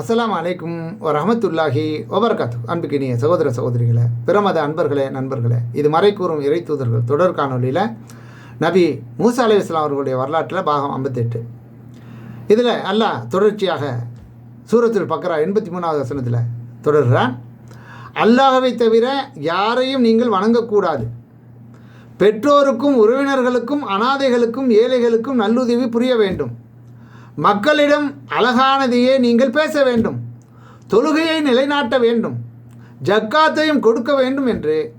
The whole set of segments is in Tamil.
அஸ்லாம் அலைக்கும் ரஹமத்துல்லாஹி வபரகாத்து அன்புக்கினிய சகோதர சகோதரிகளை பிரமத அன்பர்களே நண்பர்களே இது மறைக்கூறும் இறை தூதர்கள் தொடர் காணொலியில் நபி மூசா அலி இஸ்லாம் அவர்களுடைய வரலாற்றில் பாகம் ஐம்பத்தெட்டு. இதில் அல்லாஹ் தொடர்ச்சியாக சூரத்தில் பக்கரா எண்பத்தி மூணாவது வசனத்தில் தொடர்கிறான் அல்லாஹவை தவிர யாரையும் நீங்கள் வணங்கக்கூடாது. பெற்றோருக்கும் உறவினர்களுக்கும் அனாதைகளுக்கும் ஏழைகளுக்கும் நல்லுதவி புரிய வேண்டும். மக்களிடம் அழகானதையே நீங்கள் பேச வேண்டும். தொழுகையை நிலைநாட்ட வேண்டும். ஜக்காத்தையும் கொடுக்க வேண்டும் என்று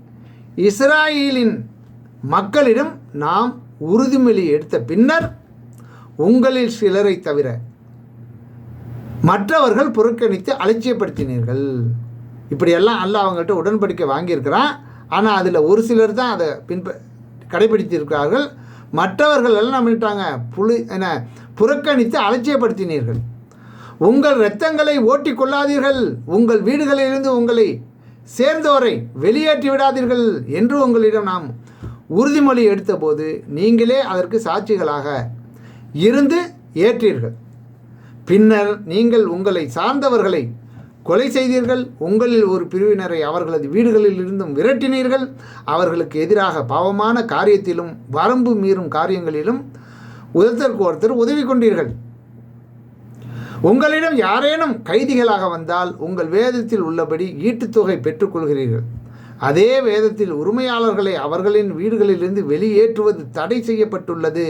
இஸ்ராயலின் மக்களிடம் நாம் உறுதிமொழி எடுத்த பின்னர் உங்களில் சிலரை தவிர மற்றவர்கள் புறக்கணித்து அலட்சியப்படுத்தினீர்கள். இப்படியெல்லாம் அல்ல அவங்கள்ட்ட உடன்படிக்கை வாங்கியிருக்கிறான். ஆனால் அதில் ஒரு சிலர் தான் அதை பின்ப கடைபிடித்திருக்கிறார்கள். மற்றவர்கள் எல்லாம் என்ன பண்ணிட்டாங்க? புலி என்ன புறக்கணித்து அலட்சியப்படுத்தினீர்கள். உங்கள் இரத்தங்களை ஓட்டி கொள்ளாதீர்கள் உங்கள் வீடுகளிலிருந்து உங்களை சேர்ந்தோரை வெளியேற்றி விடாதீர்கள் என்று உங்களிடம் நாம் உறுதிமொழி எடுத்தபோது நீங்களே அதற்கு சாட்சிகளாக இருந்து ஏற்றீர்கள். பின்னர் நீங்கள் உங்களை சார்ந்தவர்களை கொலை செய்தீர்கள் உங்களில் ஒரு பிரிவினரை அவர்களது வீடுகளில் இருந்தும் விரட்டினீர்கள் அவர்களுக்கு எதிராக பாவமான காரியத்திலும் வரம்பு மீறும் காரியங்களிலும் ஒருத்தருக்கு ஒருத்தர் உதவி கொண்டீர்கள். உங்களிடம் யாரேனும் கைதிகளாக வந்தால் உங்கள் வேதத்தில் உள்ளபடி ஈட்டுத்தொகை பெற்றுக்கொள்கிறீர்கள். அதே வேதத்தில் உரிமையாளர்களை அவர்களின் வீடுகளிலிருந்து வெளியேற்றுவது தடை செய்யப்பட்டுள்ளது.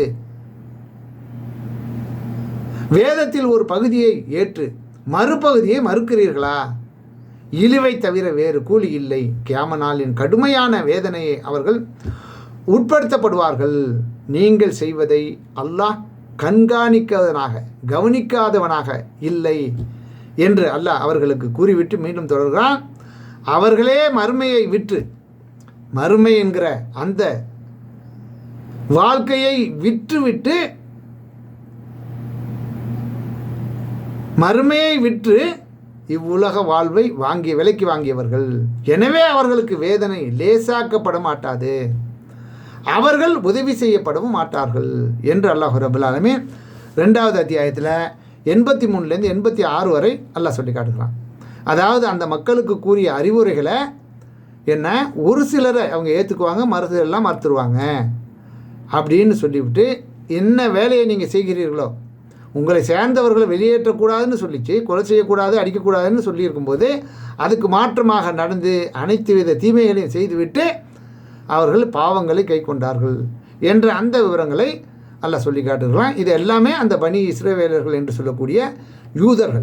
வேதத்தில் ஒரு பகுதியை ஏற்று மறுபகுதியை மறுக்கிறீர்களா? இழிவை தவிர வேறு கூலி இல்லை. கியாம நாளின் கடுமையான வேதனையை அவர்கள் உட்படுத்தப்படுவார்கள். நீங்கள் செய்வதை அல்லாஹ் கண்காணிக்காதவனாக கவனிக்காதவனாக இல்லை என்று அல்லாஹ் அவர்களுக்கு கூறிவிட்டு மீண்டும் தொடர்கிறான். அவர்களே மறுமையை விற்று மறுமை என்கிற அந்த வாழ்க்கையை விற்றுவிட்டு மறுமையை விற்று இவ்வுலக வாழ்வை வாங்கிய விலைக்கு வாங்கியவர்கள். எனவே அவர்களுக்கு வேதனை லேசாக்கப்பட மாட்டாது. அவர்கள் உதவி செய்யப்படவும் மாட்டார்கள் என்று அல்லாஹ் ரபுல் ஆலமே ரெண்டாவது அத்தியாயத்தில் எண்பத்தி மூணுலேருந்து எண்பத்தி ஆறு வரை அல்லாஹ் சொல்லி காட்டுகிறான். அதாவது அந்த மக்களுக்கு கூறிய அறிவுரைகளை என்ன? ஒரு சிலரை அவங்க ஏற்றுக்குவாங்க மறு சிலரெல்லாம் மறுத்துருவாங்க. அப்படின்னு சொல்லிவிட்டு என்ன வேலையை நீங்கள் செய்கிறீர்களோ உங்களை சேர்ந்தவர்களை வெளியேற்றக்கூடாதுன்னு சொல்லிச்சு கொலை செய்யக்கூடாது அடிக்கக்கூடாதுன்னு சொல்லியிருக்கும்போது அதுக்கு மாற்றமாக நடந்து அனைத்து வித தீமைகளையும் செய்துவிட்டு அவர்கள் பாவங்களை கை கொண்டார்கள் என்ற அந்த விவரங்களை அல்ல சொல்லி காட்டுகிறான் இது எல்லாமே அந்த பனி இஸ்ரேவேலர்கள் என்று சொல்லக்கூடிய யூதர்கள்.